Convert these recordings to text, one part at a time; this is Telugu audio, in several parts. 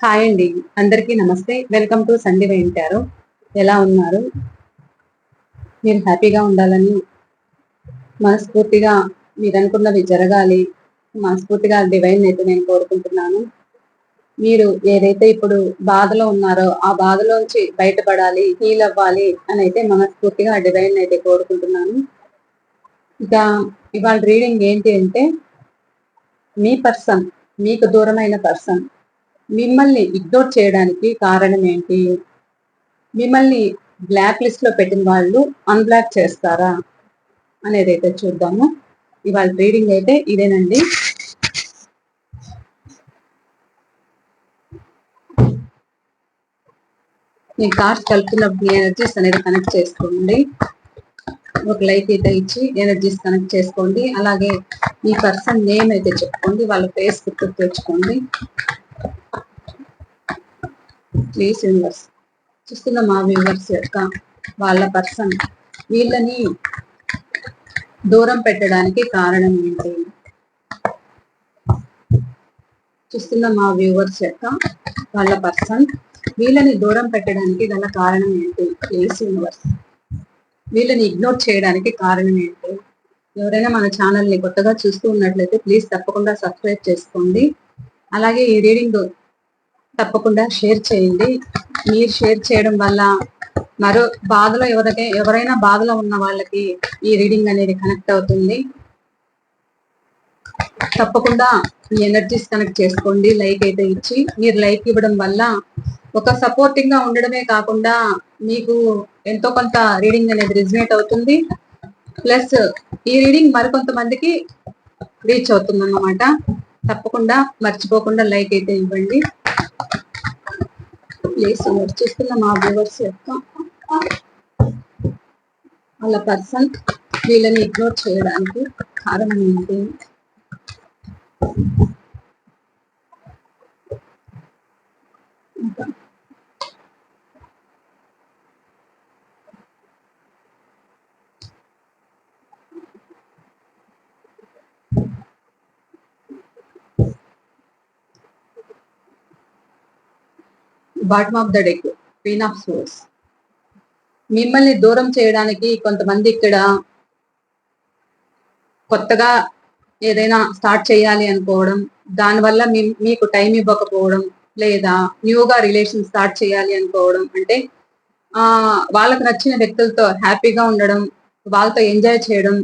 హాయ్ అండి. అందరికీ నమస్తే. వెల్కమ్ టు సండే వింటారు ఎలా ఉన్నారు? మీరు హ్యాపీగా ఉండాలని మనస్ఫూర్తిగా మీరు అనుకున్నవి జరగాలి. మనస్ఫూర్తిగా డివైన్ అయితే నేను కోరుకుంటున్నాను. మీరు ఏదైతే ఇప్పుడు బాధలో ఉన్నారో ఆ బాధలోంచి బయటపడాలి హీల్ అవ్వాలి అని అయితే మనస్ఫూర్తిగా డివైన్ అయితే కోరుకుంటున్నాను. ఇక ఇవాళ రీడింగ్ ఏంటి అంటే మీ పర్సన్ మీకు దూరమైన పర్సన్ మిమ్మల్ని ఇగ్నోర్ చేయడానికి కారణం ఏంటి? మిమ్మల్ని బ్లాక్ లిస్ట్లో పెట్టిన వాళ్ళు అన్బ్లాక్ చేస్తారా? అనేది అయితే చూద్దాము. ఇవాళ రీడింగ్ అయితే ఇదేనండి. మీ కార్డ్స్ కలుపుతున్నప్పుడు ఎనర్జీస్ అనేది కనెక్ట్ చేసుకోండి. ఒక లైట్ అయితే ఇచ్చి ఎనర్జీస్ కనెక్ట్ చేసుకోండి. అలాగే మీ పర్సన్ నేమ్ అయితే చెప్పుకోండి. వాళ్ళ ఫేస్ గుర్తు తెచ్చుకోండి. ప్లీజ్ యూనివర్స్ చూస్తున్న మా వ్యూవర్స్ యొక్క వాళ్ళ పర్సన్ వీళ్ళని దూరం పెట్టడానికి కారణం ఏంటి? చూస్తున్న మా వ్యూవర్స్ యొక్క వాళ్ళ పర్సన్ వీళ్ళని దూరం పెట్టడానికి గల కారణం ఏంటి? ప్లీజ్ యూనివర్స్ వీళ్ళని ఇగ్నోర్ చేయడానికి కారణం ఏంటి? ఎవరైనా మన ఛానల్ని కొత్తగా చూస్తూ ఉన్నట్లయితే ప్లీజ్ తప్పకుండా సబ్స్క్రైబ్ చేసుకోండి. అలాగే ఈ రీడింగ్ తప్పకుండా షేర్ చేయండి. మీరు షేర్ చేయడం వల్ల మరో బాధలో ఎవరికై ఎవరైనా బాధలో ఉన్న వాళ్ళకి ఈ రీడింగ్ అనేది కనెక్ట్ అవుతుంది. తప్పకుండా మీ ఎనర్జీస్ కనెక్ట్ చేసుకోండి. లైక్ అయితే ఇచ్చి మీరు లైక్ ఇవ్వడం వల్ల ఒక సపోర్టింగ్గా ఉండడమే కాకుండా మీకు ఎంతో కొంత రీడింగ్ అనేది రిజనేట్ అవుతుంది. ప్లస్ ఈ రీడింగ్ మరికొంతమందికి రీచ్ అవుతుంది అన్నమాట తప్పకుండా మర్చిపోకుండా లైక్ అయితే ఇవ్వండి. ప్లీజ్ చూస్తున్న మా వ్యూవర్స్ యొక్క వాళ్ళ పర్సన్ వీళ్ళని ఇగ్నోర్ చేయడానికి కారణం ఏంటి? Bottom of the deck queen of swords మిమ్మల్ని దూరం చేయడానికి కొంతమంది ఇక్కడ కొత్తగా ఏదైనా స్టార్ట్ చేయాలి అనుకోవడం దానివల్ల మీ మీకు టైం ఇవ్వకపోవడం లేదా న్యూగా రిలేషన్ స్టార్ట్ చేయాలి అనుకోవడం అంటే ఆ వాళ్ళకి నచ్చిన వ్యక్తులతో హ్యాపీగా ఉండడం వాళ్ళతో ఎంజాయ్ చేయడం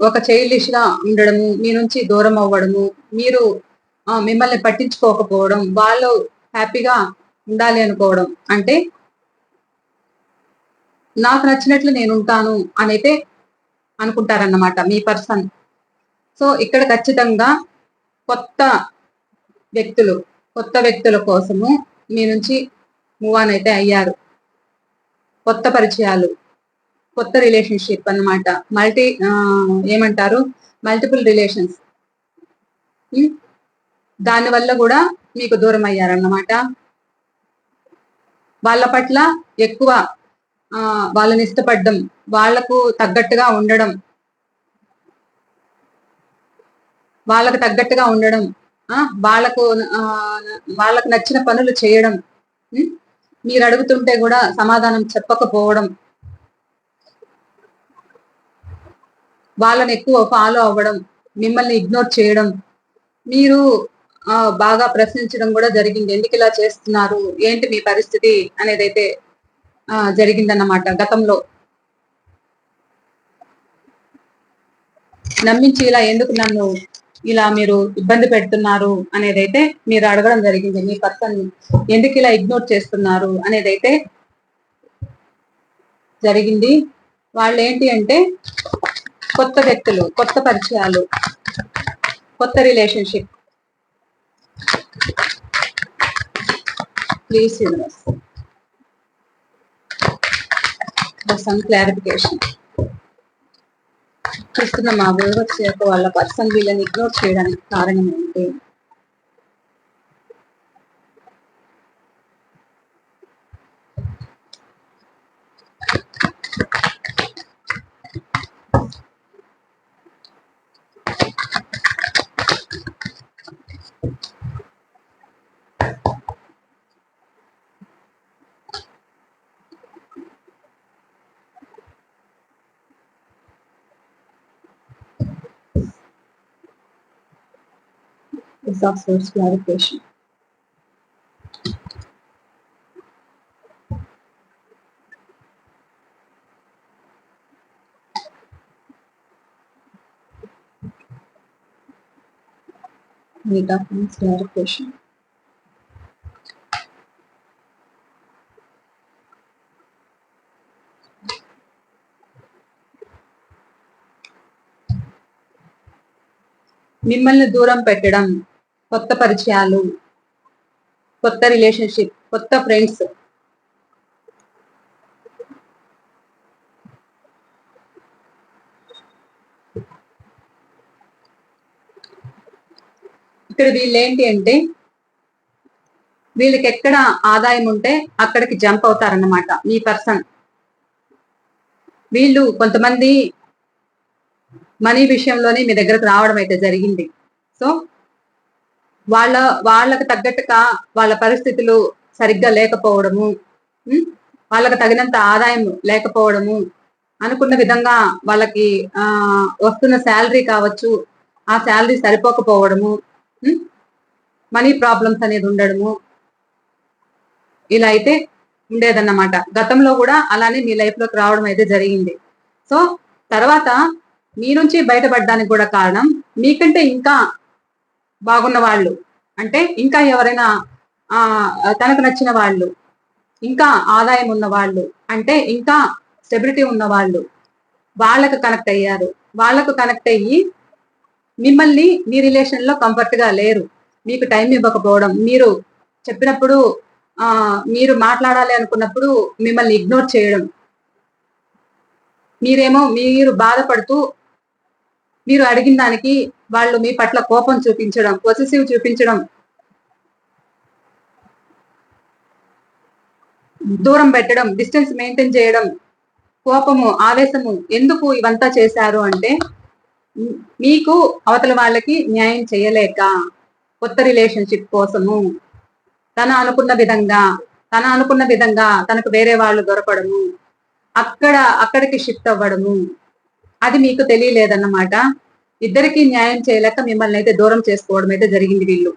ఒక చైల్డిష్గా ఉండడము మీ నుంచి దూరం అవ్వడము మీరు మిమ్మల్ని పట్టించుకోకపోవడం వాళ్ళు హ్యాపీగా ఉండాలి అనుకోవడం. అంటే నాకు నచ్చినట్లు నేను ఉంటాను అని అయితే అనుకుంటారన్నమాట మీ పర్సన్. సో ఇక్కడ ఖచ్చితంగా కొత్త వ్యక్తులు కొత్త వ్యక్తుల కోసము మీ నుంచి మూవ్ ఆన్ అయితే అయ్యారు. కొత్త పరిచయాలు కొత్త రిలేషన్షిప్ అన్నమాట. మల్టీ ఏమంటారు? మల్టిపుల్ రిలేషన్స్ దానివల్ల కూడా మీకు దూరం అయ్యారన్నమాట. వాళ్ళ పట్ల ఎక్కువ వాళ్ళని ఇష్టపడడం వాళ్ళకు తగ్గట్టుగా ఉండడం వాళ్ళకు తగ్గట్టుగా ఉండడం వాళ్ళకు వాళ్ళకు నచ్చిన పనులు చేయడం మీరు అడుగుతుంటే కూడా సమాధానం చెప్పకపోవడం వాళ్ళని ఎక్కువ ఫాలో అవ్వడం మిమ్మల్ని ఇగ్నోర్ చేయడం మీరు బాగా ప్రశ్నించడం కూడా జరిగింది. ఎందుకు ఇలా చేస్తున్నారు? ఏంటి మీ పరిస్థితి? అనేది అయితే జరిగిందన్నమాట గతంలో. నమ్మించి ఇలా ఎందుకు నన్ను ఇలా మీరు ఇబ్బంది పెడుతున్నారు? అనేది అయితే మీరు అడగడం జరిగింది. మీ పర్సన్ ఎందుకు ఇలా ఇగ్నోర్ చేస్తున్నారు? అనేది అయితే జరిగింది. వాళ్ళు ఏంటి అంటే కొత్త వ్యక్తులు కొత్త పరిచయాలు కొత్త relationship. Please universe some clarification చూస్తున్న మా వ్యూవర్స్ యొక్క వాళ్ళ పర్సన్ వీళ్ళని ఇగ్నోర్ చేయడానికి కారణం ఏంటి Ace of Swords clarification. Eight of Wands clarification. మిమ్మల్ని దూరం పెట్టడం కొత్త పరిచయాలు కొత్త రిలేషన్షిప్ కొత్త ఫ్రెండ్స్ ఇక్కడ వీళ్ళు ఏంటి అంటే వీళ్ళకి ఎక్కడ ఆదాయం ఉంటే అక్కడికి జంప్ అవుతారన్నమాట మీ పర్సన్ వీళ్ళు కొంతమంది మనీ విషయంలోనే మీ దగ్గరకు రావడం అయితే జరిగింది. సో వాళ్ళ వాళ్ళకు తగ్గట్టుగా వాళ్ళ పరిస్థితులు సరిగ్గా లేకపోవడము వాళ్ళకి వాళ్ళకు తగినంత ఆదాయం లేకపోవడము అనుకున్న విధంగా వాళ్ళకి ఆ వస్తున్న శాలరీ కావచ్చు ఆ శాలరీ సరిపోకపోవడము మనీ ప్రాబ్లమ్స్ అనేది ఉండడము ఇలా అయితే ఉండేదన్నమాట. గతంలో కూడా అలానే మీ లైఫ్లోకి రావడం అయితే జరిగింది. సో తర్వాత మీ నుంచి బయటపడడానికి కూడా కారణం మీకంటే ఇంకా బాగున్న వాళ్ళు అంటే ఇంకా ఎవరైనా ఆ తనకు నచ్చిన వాళ్ళు ఇంకా ఆదాయం ఉన్న వాళ్ళు అంటే ఇంకా సెబిలిటీ ఉన్న వాళ్ళు వాళ్ళకు కనెక్ట్ అయ్యారు. వాళ్ళకు కనెక్ట్ అయ్యి మిమ్మల్ని మీ రిలేషన్లో కంఫర్ట్గా లేరు. మీకు టైం ఇవ్వకపోవడం మీరు చెప్పినప్పుడు ఆ మీరు మాట్లాడాలి అనుకున్నప్పుడు మిమ్మల్ని ఇగ్నోర్ చేయడం. మీరేమో మీరు బాధపడుతూ మీరు అడిగిన దానికి వాళ్ళు మీ పట్ల కోపం చూపించడం పొసెసివ్ చూపించడం దూరం పెట్టడం డిస్టెన్స్ మెయింటైన్ చేయడం కోపము ఆవేశము ఎందుకు ఇవంతా చేశారు అంటే మీకు అవతల వాళ్ళకి న్యాయం చేయలేక కొత్త రిలేషన్షిప్ కోసము తన అనుకున్న విధంగా తన అనుకున్న విధంగా తనకు వేరే వాళ్ళు దొరకడము అక్కడ అక్కడికి షిఫ్ట్ అవ్వడము అది మీకు తెలియలేదన్నమాట. ఇద్దరికి న్యాయం చేయలేక మిమ్మల్ని అయితే దూరం చేసుకోవడం అయితే జరిగింది వీళ్ళు.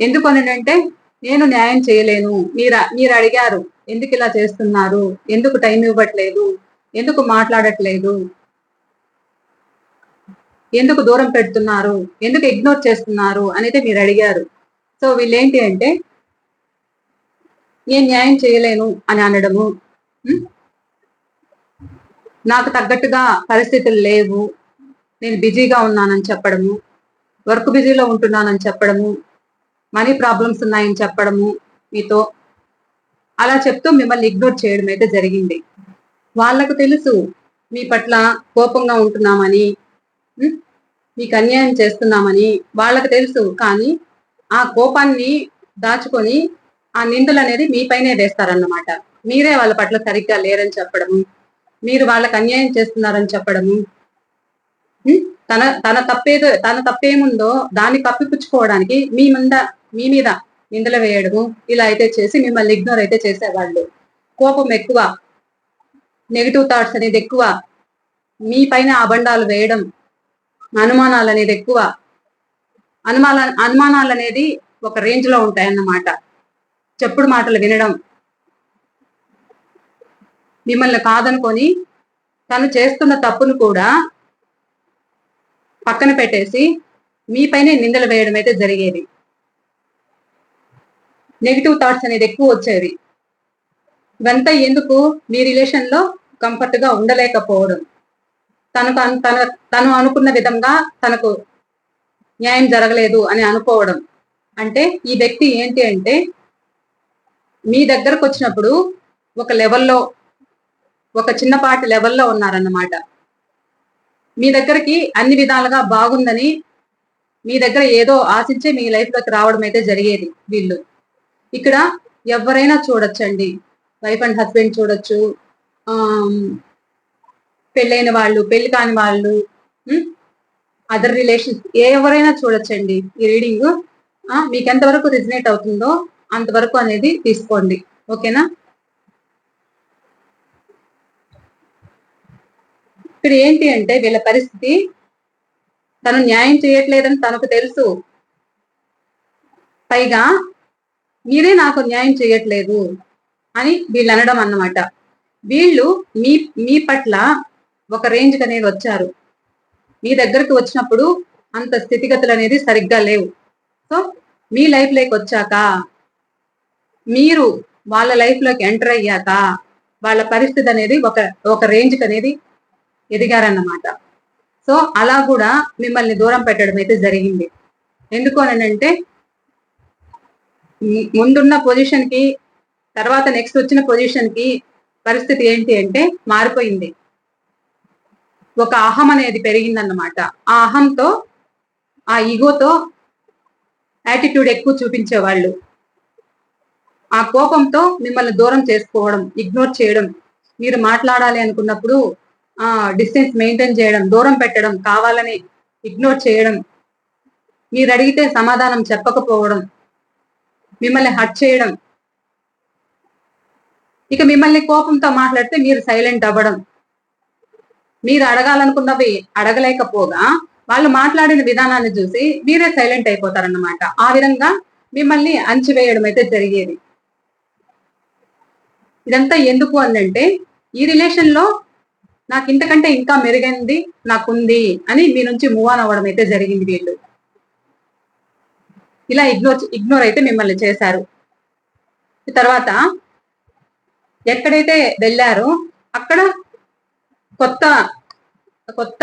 ఎందుకనంటే నేను న్యాయం చేయలేను. మీరు మీరు అడిగారు ఎందుకు ఇలా చేస్తున్నారు? ఎందుకు టైం ఇవ్వట్లేదు? ఎందుకు మాట్లాడట్లేదు? ఎందుకు దూరం పెడుతున్నారు? ఎందుకు ఇగ్నోర్ చేస్తున్నారు? అనేది మీరు అడిగారు. సో వీళ్ళేంటి అంటే నేను న్యాయం చేయలేను అని అనడము. నాకు తగ్గట్టుగా పరిస్థితులు లేవు. నేను బిజీగా ఉన్నానని చెప్పడము వర్క్ బిజీలో ఉంటున్నానని చెప్పడము మనీ ప్రాబ్లమ్స్ ఉన్నాయని చెప్పడము మీతో అలా చెప్తూ మిమ్మల్ని ఇగ్నోర్ చేయడం అయితే జరిగింది. వాళ్ళకు తెలుసు మీ పట్ల కోపంగా ఉంటున్నామని మీకు అన్యాయం చేస్తున్నామని వాళ్ళకు తెలుసు. కానీ ఆ కోపాన్ని దాచుకొని ఆ నిందలు అనేది మీ పైనే వేస్తారన్నమాట. మీరే వాళ్ళ పట్ల సరిగ్గా లేరని చెప్పడము మీరు వాళ్ళకి అన్యాయం చేస్తున్నారని చెప్పడము తన తన తప్పేదో తన తప్పేముందో దాన్ని కప్పిపుచ్చుకోవడానికి మీ ముంద మీ మీద నిందలు వేయడము ఇలా అయితే చేసి మిమ్మల్ని ఇగ్నోర్ అయితే చేసేవాళ్ళు. కోపం ఎక్కువ నెగిటివ్ థాట్స్ అనేది ఎక్కువ మీ పైన అబండాలు వేయడం అనుమానాలు అనేది ఎక్కువ అనుమాన అనుమానాలు అనేది ఒక రేంజ్లో ఉంటాయన్నమాట. చెప్పుడు మాటలు వినడం మిమ్మల్ని కాదనుకొని తను చేస్తున్న తప్పును కూడా పక్కన పెట్టేసి మీపైనే నిందలు వేయడం అయితే జరిగేది. నెగిటివ్ థాట్స్ అనేది ఎక్కువ వచ్చేది ఇవంతా ఎందుకు? మీ రిలేషన్లో కంఫర్ట్గా ఉండలేకపోవడం. తనకు తన తను అనుకున్న విధంగా తనకు న్యాయం జరగలేదు అని అనుకోవడం. అంటే ఈ వ్యక్తి ఏంటి అంటే మీ దగ్గరకు వచ్చినప్పుడు ఒక లెవెల్లో ఒక చిన్నపాటి లెవెల్లో ఉన్నారన్నమాట. మీ దగ్గరికి అన్ని విధాలుగా బాగుందని మీ దగ్గర ఏదో ఆశించే మీ లైఫ్లోకి రావడం అయితే జరిగేది వీళ్ళు. ఇక్కడ ఎవరైనా చూడొచ్చండి. వైఫ్ అండ్ హస్బెండ్ చూడొచ్చు. పెళ్ళైన వాళ్ళు పెళ్ళి కాని వాళ్ళు అదర్ రిలేషన్స్ ఎవరైనా చూడొచ్చండి ఈ రీడింగ్ మీకు ఎంతవరకు రిజనేట్ అవుతుందో అంతవరకు అనేది తీసుకోండి. ఓకేనా? ఇక్కడ ఏంటి అంటే వీళ్ళ పరిస్థితి? తను న్యాయం చేయట్లేదని తనకు తెలుసు. పైగా మీరే నాకు న్యాయం చేయట్లేదు అని వీళ్ళు అనడం అన్నమాట. వీళ్ళు మీ మీ పట్ల ఒక రేంజ్ అనేది వచ్చారు. మీ దగ్గరకు వచ్చినప్పుడు అంత స్థితిగతులు అనేది సరిగ్గా లేవు. సో మీ లైఫ్లోకి వచ్చాక మీరు వాళ్ళ లైఫ్లోకి ఎంటర్ అయ్యాక వాళ్ళ పరిస్థితి అనేది ఒక ఒక రేంజ్కి అనేది ఎదిగారన్నమాట. సో అలా కూడా మిమ్మల్ని దూరం పెట్టడం అయితే జరిగింది. ఎందుకు అని అంటే ముందున్న పొజిషన్కి తర్వాత నెక్స్ట్ వచ్చిన పొజిషన్కి పరిస్థితి ఏంటి అంటే మారిపోయింది. ఒక అహం అనేది పెరిగిందన్నమాట. ఆ అహంతో ఆ ఈగోతో యాటిట్యూడ్ ఎక్కువ చూపించేవాళ్ళు. ఆ కోపంతో మిమ్మల్ని దూరం చేసుకోవడం ఇగ్నోర్ చేయడం మీరు మాట్లాడాలి అనుకున్నప్పుడు డిస్టెన్స్ మెయింటైన్ చేయడం దూరం పెట్టడం కావాలని ఇగ్నోర్ చేయడం మీరు అడిగితే సమాధానం చెప్పకపోవడం మిమ్మల్ని హట్ చేయడం. ఇక మిమ్మల్ని కోపంతో మాట్లాడితే మీరు సైలెంట్ అవ్వడం. మీరు అడగాలనుకున్నవి అడగలేకపోగా వాళ్ళు మాట్లాడిన విధానాన్ని చూసి మీరే సైలెంట్ అయిపోతారన్నమాట. ఆ విధంగా మిమ్మల్ని అంచివేయడం అయితే జరిగేది. ఇదంతా ఎందుకు అందంటే ఈ రిలేషన్లో నాకు ఇంతకంటే ఇంకా మెరుగైంది నాకుంది అని మీ నుంచి మూవ్ ఆన్ అవ్వడం అయితే జరిగింది వీళ్ళు. ఇలా ఇగ్నోర్ ఇగ్నోర్ అయితే మిమ్మల్ని చేశారు. తర్వాత ఎక్కడైతే వెళ్ళారో అక్కడ కొత్త కొత్త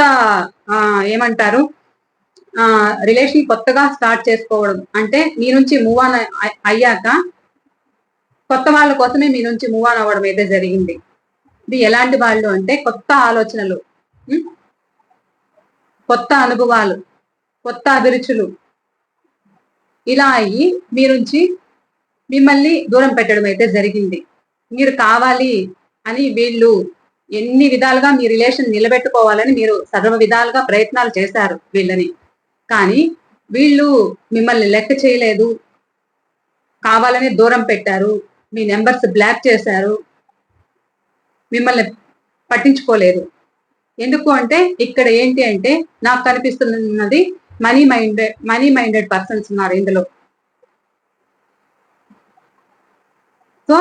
ఏమంటారు? రిలేషన్ కొత్తగా స్టార్ట్ చేసుకోవడం అంటే మీ నుంచి మూవ్ ఆన్ అయ్యాక కొత్త వాళ్ళ కోసమే మీ నుంచి మూవ్ ఆన్ అవ్వడం అయితే జరిగింది. ఇది ఎలాంటి వాళ్ళు అంటే కొత్త ఆలోచనలు కొత్త అనుభవాలు కొత్త అభిరుచులు. ఇలా అయ్యి మీ నుంచి మిమ్మల్ని దూరం పెట్టడం అయితే జరిగింది. మీరు కావాలి అని వీళ్ళు ఎన్ని విధాలుగా మీ రిలేషన్ నిలబెట్టుకోవాలని మీరు సర్వ విధాలుగా ప్రయత్నాలు చేశారు వీళ్ళని. కానీ వీళ్ళు మిమ్మల్ని లెక్క చేయలేదు. కావాలని దూరం పెట్టారు. మీ నెంబర్స్ బ్లాక్ చేశారు. మిమ్మల్ని పట్టించుకోలేదు. ఎందుకు అంటే ఇక్కడ ఏంటి అంటే నాకు కనిపిస్తున్నది money minded money minded persons ఉన్నారు ఇందులో. సో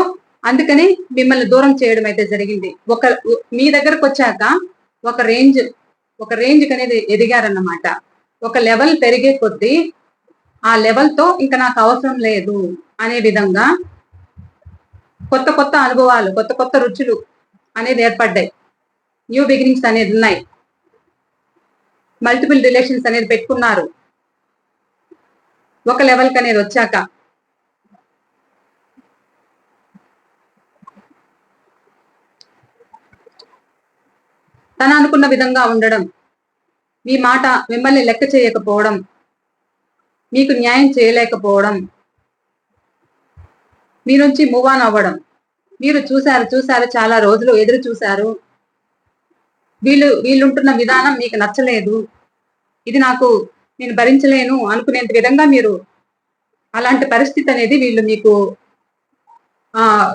అందుకని మిమ్మల్ని దూరం చేయడం అయితే జరిగింది. ఒక మీ దగ్గరకు వచ్చాక ఒక రేంజ్ ఒక రేంజ్ అనేది ఎదిగారన్నమాట. ఒక లెవెల్ పెరిగే కొద్దీ ఆ లెవెల్తో ఇంకా నాకు అవసరం లేదు అనే విధంగా కొత్త కొత్త అనుభవాలు కొత్త కొత్త రుచులు అనేది ఏర్పడ్డాయి. న్యూ బిగినింగ్స్ అనేది ఉన్నాయి. మల్టిపుల్ రిలేషన్స్ అనేది పెట్టుకున్నారు. ఒక లెవెల్కి అనేది వచ్చాక. తను అనుకున్న విధంగా ఉండడం. మీ మాట మిమ్మల్ని లెక్క చేయకపోవడం. మీకు న్యాయం చేయలేకపోవడం. మీ నుంచి మూవ్ ఆన్ అవ్వడం. మీరు చూశారు చూశారు చాలా రోజులు ఎదురు చూశారు. వీళ్ళు వీళ్ళుంటున్న విధానం మీకు నచ్చలేదు. ఇది నాకు నేను భరించలేను అనుకునేంత విధంగా మీరు అలాంటి పరిస్థితి అనేది వీళ్ళు మీకు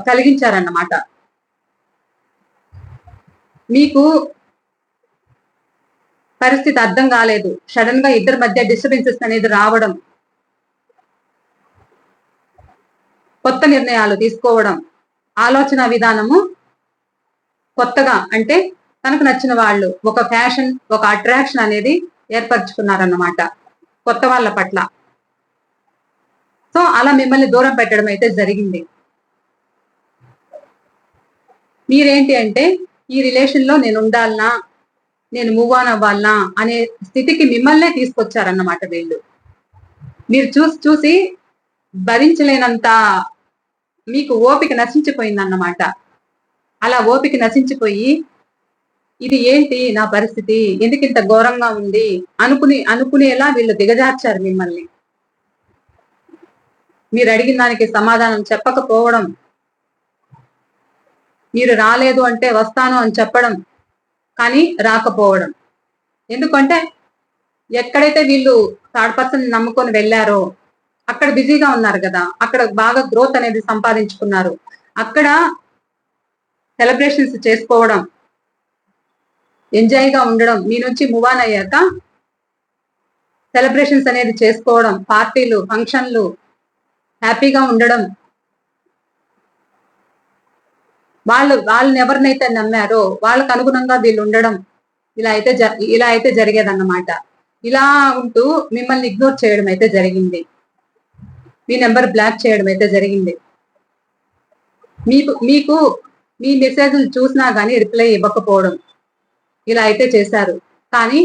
కలిగించారన్నమాట. మీకు పరిస్థితి అర్థం కాలేదు. సడన్గా ఇద్దరి మధ్య డిస్టర్బెన్సెస్ అనేది రావడం కొత్త నిర్ణయాలు తీసుకోవడం ఆలోచన విధానము కొత్తగా అంటే తనకు నచ్చిన వాళ్ళు ఒక ఫ్యాషన్ ఒక అట్రాక్షన్ అనేది ఏర్పరచుకున్నారన్నమాట కొత్త వాళ్ళ పట్ల. సో అలా మిమ్మల్ని దూరం పెట్టడం అయితే జరిగింది. మీరేంటి అంటే ఈ రిలేషన్లో నేను ఉండాలనా నేను మూవ్ ఆన్ అవ్వాలనా అనే స్థితికి మిమ్మల్నే తీసుకొచ్చారన్నమాట వీళ్ళు. మీరు చూసి చూసి భరించలేనంత మీకు ఓపిక నశించిపోయిందన్నమాట. అలా ఓపిక నశించిపోయి ఇది ఏంటి నా పరిస్థితి? ఎందుకు ఇంత ఘోరంగా ఉంది? అనుకుని అనుకునేలా వీళ్ళు దిగజార్చారు మిమ్మల్ని. మీరు అడిగిన దానికి సమాధానం చెప్పకపోవడం మీరు రాలేదు అంటే వస్తాను అని చెప్పడం కానీ రాకపోవడం. ఎందుకంటే ఎక్కడైతే వీళ్ళు థర్డ్ పర్సన్ నమ్ముకొని వెళ్ళారో అక్కడ బిజీగా ఉన్నారు కదా అక్కడ బాగా గ్రోత్ అనేది సంపాదించుకున్నారు. అక్కడ సెలబ్రేషన్స్ చేసుకోవడం ఎంజాయ్గా ఉండడం మీ నుంచి మూవ్ ఆన్ అయ్యాక సెలబ్రేషన్స్ అనేది చేసుకోవడం పార్టీలు ఫంక్షన్లు హ్యాపీగా ఉండడం. వాళ్ళు వాళ్ళని ఎవరినైతే నమ్మారో వాళ్ళకు అనుగుణంగా వీళ్ళు ఉండడం ఇలా అయితే ఇలా అయితే జరిగేదన్నమాట. ఇలా ఉంటూ మిమ్మల్ని ఇగ్నోర్ చేయడం అయితే జరిగింది. మీ నెంబర్ బ్లాక్ చేయడం అయితే జరిగింది. మీకు మీకు మీ మెసేజ్లు చూసినా కానీ రిప్లై ఇవ్వకపోవడం ఇలా అయితే చేశారు. కానీ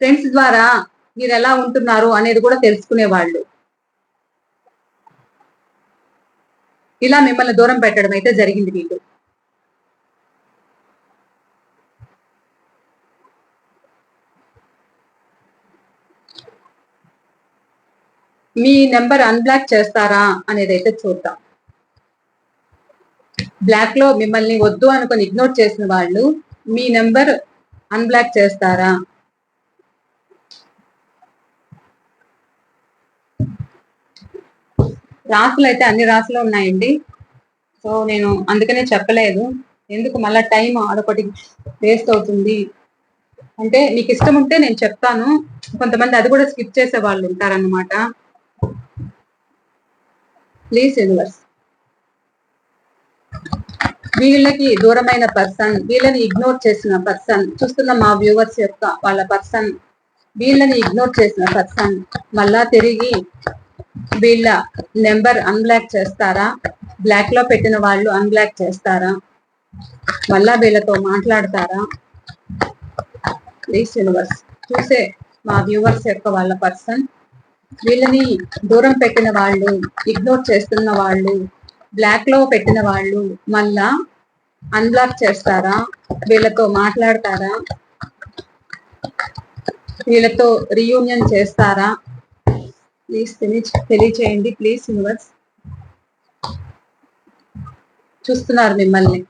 ఫ్రెండ్స్ ద్వారా మీరు ఎలా ఉంటున్నారు అనేది కూడా తెలుసుకునేవాళ్ళు. ఇలా మిమ్మల్ని దూరం పెట్టడం అయితే జరిగింది మీకు. మీ నెంబర్ అన్బ్లాక్ చేస్తారా అనేది అయితే చూద్దాం. బ్లాక్లో మిమ్మల్ని వద్దు అనుకుని ఇగ్నోర్ చేసిన వాళ్ళు మీ నెంబర్ అన్బ్లాక్ చేస్తారా? రాసులు అయితే అన్ని రాసులు ఉన్నాయండి. సో నేను అందుకనే చెప్పలేదు. ఎందుకు మళ్ళా టైం ఆడొకటి వేస్ట్ అవుతుంది? అంటే మీకు ఇష్టం ఉంటే నేను చెప్తాను. కొంతమంది అది కూడా స్కిప్ చేసే వాళ్ళు ఉంటారన్నమాట. ప్లీజ్ యూనివర్స్ వీళ్ళకి దూరమైన పర్సన్ వీళ్ళని ఇగ్నోర్ చేసిన పర్సన్ చూస్తున్న మా వ్యూవర్స్ యొక్క వాళ్ళ పర్సన్ వీళ్ళని ఇగ్నోర్ చేసిన పర్సన్ మళ్ళా తిరిగి వీళ్ళ నెంబర్ అన్బ్లాక్ చేస్తారా? బ్లాక్లో పెట్టిన వాళ్ళు అన్బ్లాక్ చేస్తారా? మళ్ళా వీళ్ళతో మాట్లాడతారా? ప్లీజ్ యూనివర్స్ చూసే మా వ్యూవర్స్ యొక్క వాళ్ళ పర్సన్ వీళ్ళని దూరం పెట్టిన వాళ్ళు ఇగ్నోర్ చేస్తున్న వాళ్ళు బ్లాక్లో పెట్టిన వాళ్ళు మళ్ళా అన్బ్లాక్ చేస్తారా? వీళ్ళతో మాట్లాడతారా? వీళ్ళతో రీయూనియన్ చేస్తారా? ప్లీజ్ తెలియచేయండి ప్లీజ్ యూనివర్స్ చూస్తున్నారు మిమ్మల్ని.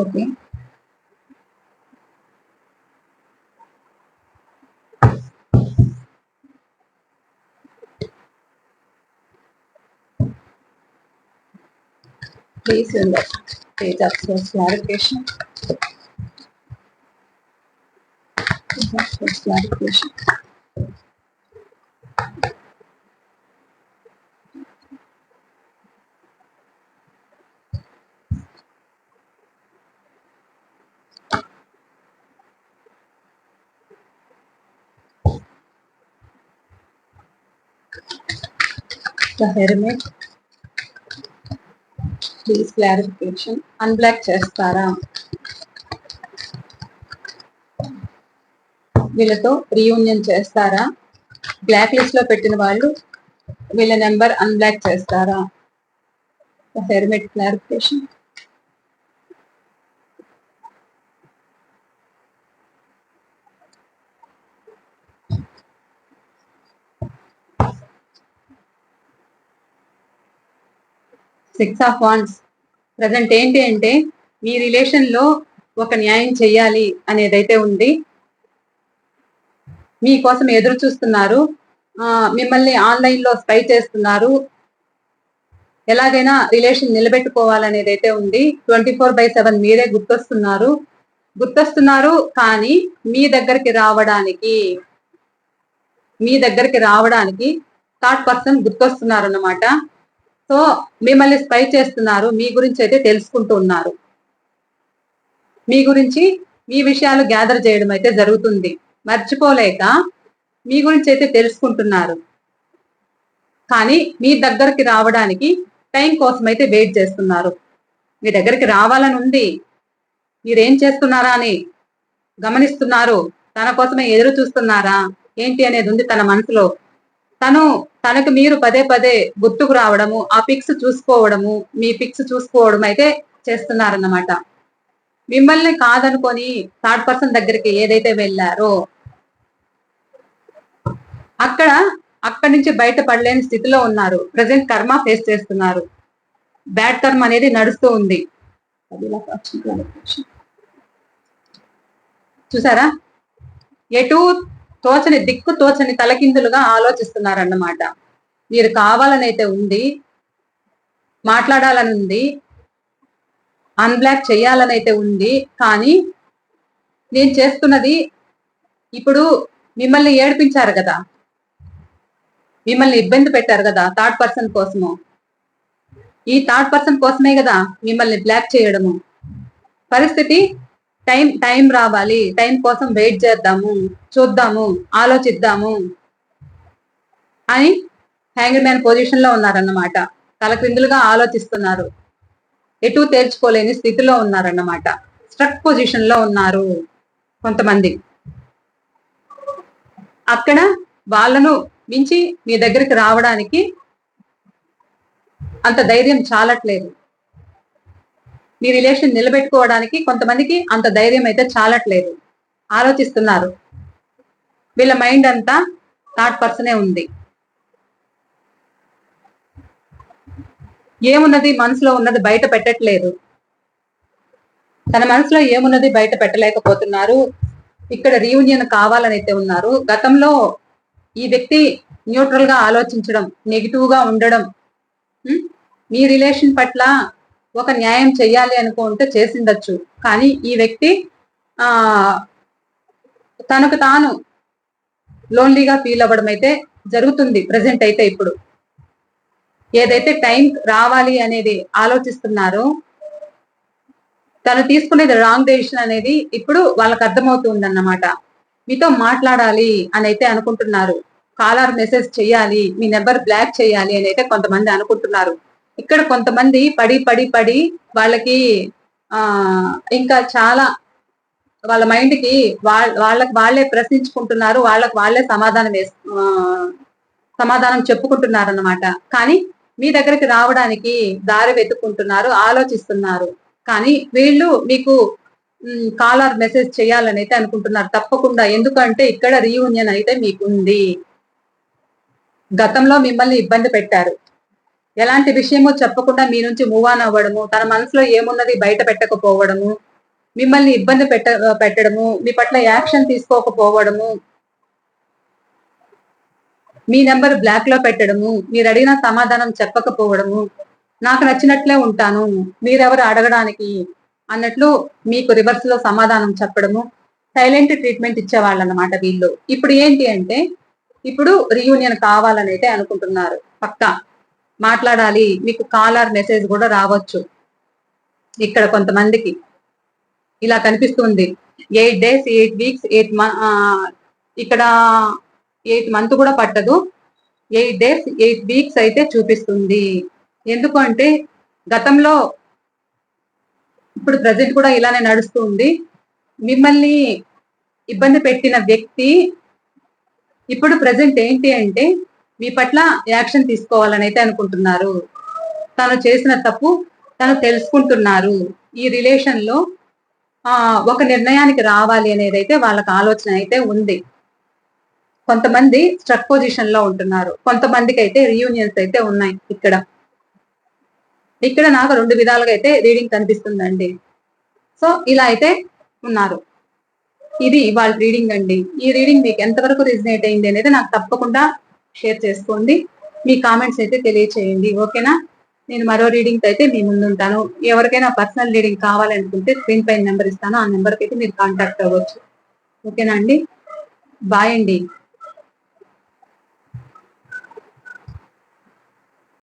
Okay Please in the page of clarification. Clarification. The hermit please clarification unblock చేస్తారా? వీళ్ళతో రీయూనియన్ చేస్తారా? బ్లాక్ లిస్ట్లో పెట్టిన వాళ్ళు వీళ్ళ నెంబర్ అన్బ్లాక్ చేస్తారా? Hermit clarification six of wands. Present ఏంటి అంటే మీ రిలేషన్లో ఒక న్యాయం చెయ్యాలి అనేదైతే ఉంది. మీకోసం ఎదురు చూస్తున్నారు. మిమ్మల్ని ఆన్లైన్లో స్పై చేస్తున్నారు. ఎలాగైనా రిలేషన్ నిలబెట్టుకోవాలనేది అయితే ఉంది. ట్వంటీ ఫోర్ బై సెవెన్ మీరే గుర్తొస్తున్నారు. గుర్తొస్తున్నారు కానీ మీ దగ్గరికి రావడానికి మీ దగ్గరికి రావడానికి థర్డ్ పర్సన్ గుర్తొస్తున్నారు అన్నమాట సో మిమ్మల్ని స్పై చేస్తున్నారు మీ గురించి అయితే తెలుసుకుంటూ ఉన్నారు మీ గురించి మీ విషయాలు గ్యాదర్ చేయడం అయితే జరుగుతుంది. మర్చిపోలేక మీ గురించి అయితే తెలుసుకుంటున్నారు. కానీ మీ దగ్గరికి రావడానికి టైం కోసం అయితే వెయిట్ చేస్తున్నారు. మీ దగ్గరికి రావాలని ఉంది. మీరేం చేస్తున్నారా అని గమనిస్తున్నారు. తన కోసమే ఎదురు చూస్తున్నారా? ఏంటి అనేది ఉంది తన మనసులో. తను తనకు మీరు పదే పదే గుర్తుకు రావడము ఆ పిక్స్ చూసుకోవడము మీ పిక్స్ చూసుకోవడం అయితే చేస్తున్నారన్నమాట. మిమ్మల్ని కాదనుకొని థర్డ్ పర్సన్ దగ్గరికి ఏదైతే వెళ్ళారో అక్కడ అక్కడి నుంచి బయట పడలేని స్థితిలో ఉన్నారు. ప్రజెంట్ కర్మ ఫేస్ చేస్తున్నారు. బ్యాడ్ కర్మ అనేది నడుస్తూ ఉంది. చూసారా? ఎటు తోచని దిక్కు తోచని తలకిందులుగా ఆలోచిస్తున్నారన్నమాట. మీరు కావాలనైతే ఉంది మాట్లాడాలని ఉంది అన్బ్లాక్ చేయాలని అయితే ఉంది కానీ నేను చేస్తున్నది ఇప్పుడు మిమ్మల్ని ఏడిపించారు కదా. మిమ్మల్ని ఇబ్బంది పెట్టారు కదా థర్డ్ పర్సన్ కోసము. ఈ థర్డ్ పర్సన్ కోసమే కదా మిమ్మల్ని బ్లాక్ చేయడము. పరిస్థితి టైం టైం రావాలి. టైం కోసం వెయిట్ చేద్దాము. చూద్దాము. ఆలోచిద్దాము. అని హ్యాంగర్ మ్యాన్ పొజిషన్లో ఉన్నారన్నమాట. తలక్రిందులుగా ఆలోచిస్తున్నారు. ఎటు తేల్చుకోలేని స్థితిలో ఉన్నారన్నమాట. స్ట్రక్ పొజిషన్లో ఉన్నారు కొంతమంది. అక్కడ వాళ్ళను మించి మీ దగ్గరికి రావడానికి అంత ధైర్యం చాలట్లేదు. మీ రిలేషన్ నిలబెట్టుకోవడానికి కొంతమందికి అంత ధైర్యం అయితే చాలట్లేదు. ఆలోచిస్తున్నారు. వీళ్ళ మైండ్ అంతా థర్డ్ పర్సనే ఉంది. ఏమున్నది మనసులో ఉన్నది బయట పెట్టట్లేదు. తన మనసులో ఏమున్నది బయట పెట్టలేకపోతున్నారు. ఇక్కడ రీయూనియన్ కావాలని అయితే ఉన్నారు. గతంలో ఈ వ్యక్తి న్యూట్రల్గా ఆలోచించడం నెగిటివ్గా ఉండడం మీ రిలేషన్ పట్ల ఒక న్యాయం చెయ్యాలి అనుకుంటే చేసిండొచ్చు. కానీ ఈ వ్యక్తి ఆ తనకు తాను లోన్లీగా ఫీల్ అవ్వడం అయితే జరుగుతుంది ప్రజెంట్ అయితే ఇప్పుడు. ఏదైతే టైం రావాలి అనేది ఆలోచిస్తున్నారో తను తీసుకునేది రాంగ్ డెసిషన్ అనేది ఇప్పుడు వాళ్ళకి అర్థమవుతుంది అన్నమాట మీతో మాట్లాడాలి అని అయితే అనుకుంటున్నారు. కాలర్ మెసేజ్ చేయాలి మీ నెంబర్ బ్లాక్ చేయాలి అని అయితే కొంతమంది అనుకుంటున్నారు. ఇక్కడ కొంతమంది పడి పడి పడి వాళ్ళకి ఆ ఇంకా చాలా వాళ్ళ మైండ్కి వాళ్ళకి వాళ్ళే ప్రశ్నించుకుంటున్నారు వాళ్ళకి వాళ్ళే సమాధానం వేసు సమాధానం చెప్పుకుంటున్నారు అన్నమాట కానీ మీ దగ్గరికి రావడానికి దారి వెతుక్కుంటున్నారు ఆలోచిస్తున్నారు. కానీ వీళ్ళు మీకు కాలర్ మెసేజ్ చేయాలని అయితే అనుకుంటున్నారు. తప్పకుండా. ఎందుకంటే ఇక్కడ రీయూనియన్ అయితే మీకుంది. గతంలో మిమ్మల్ని ఇబ్బంది పెట్టారు. ఎలాంటి విషయమో చెప్పకుండా మీ నుంచి మూవ్ ఆన్ అవ్వడము తన మనసులో ఏమున్నది బయట పెట్టకపోవడము మిమ్మల్ని ఇబ్బంది పెట్ట పెట్టడము మీ పట్ల యాక్షన్ తీసుకోకపోవడము మీ నెంబర్ బ్లాక్లో పెట్టడము మీరు అడిగిన సమాధానం చెప్పకపోవడము నాకు నచ్చినట్లే ఉంటాను మీరెవరు అడగడానికి అన్నట్లు మీకు రివర్స్లో సమాధానం చెప్పడము సైలెంట్ ట్రీట్మెంట్ ఇచ్చేవాళ్ళు అన్నమాట వీళ్ళు. ఇప్పుడు ఏంటి అంటే ఇప్పుడు రీయూనియన్ కావాలని అయితే అనుకుంటున్నారు పక్కా. మాట్లాడాలి. మీకు కాలర్ మెసేజ్ కూడా రావచ్చు. ఇక్కడ కొంతమందికి. ఇలా కనిపిస్తుంది. Eight days eight weeks eight ఇక్కడ ఎయిట్ మంత్ కూడా పట్టదు. ఎయిట్ డేస్ ఎయిట్ వీక్స్ అయితే చూపిస్తుంది. ఎందుకంటే గతంలో ఇప్పుడు ప్రజెంట్ కూడా ఇలానే నడుస్తుంది. మిమ్మల్ని ఇబ్బంది పెట్టిన వ్యక్తి ఇప్పుడు ప్రజెంట్ ఏంటి అంటే మీ పట్ల యాక్షన్ తీసుకోవాలని అయితే అనుకుంటున్నారు. తను చేసిన తప్పు తను తెలుసుకుంటున్నారు. ఈ రిలేషన్లో ఒక నిర్ణయానికి రావాలి అనేది అయితే వాళ్ళకి ఆలోచన అయితే ఉంది. కొంతమంది స్ట్రక్ పొజిషన్లో ఉంటున్నారు. కొంతమందికి అయితే రీయూనియన్స్ అయితే ఉన్నాయి ఇక్కడ. ఇక్కడ నాకు రెండు విధాలుగా అయితే రీడింగ్ కనిపిస్తుందండి. సో ఇలా అయితే ఉన్నారు. ఇది వాళ్ళ రీడింగ్ అండి. ఈ రీడింగ్ మీకు ఎంతవరకు రిజనేట్ అయింది అనేది నాకు తప్పకుండా షేర్ చేసుకోండి. మీ కామెంట్స్ అయితే తెలియచేయండి. ఓకేనా? నేను మరో రీడింగ్ అయితే మీ ముందుంటాను. ఎవరికైనా పర్సనల్ రీడింగ్ కావాలనుకుంటే స్క్రీన్ పైన నెంబర్ ఇస్తాను. ఆ నెంబర్కి అయితే మీరు కాంటాక్ట్ అవ్వచ్చు. ఓకేనా అండి? బాయ్ అండి.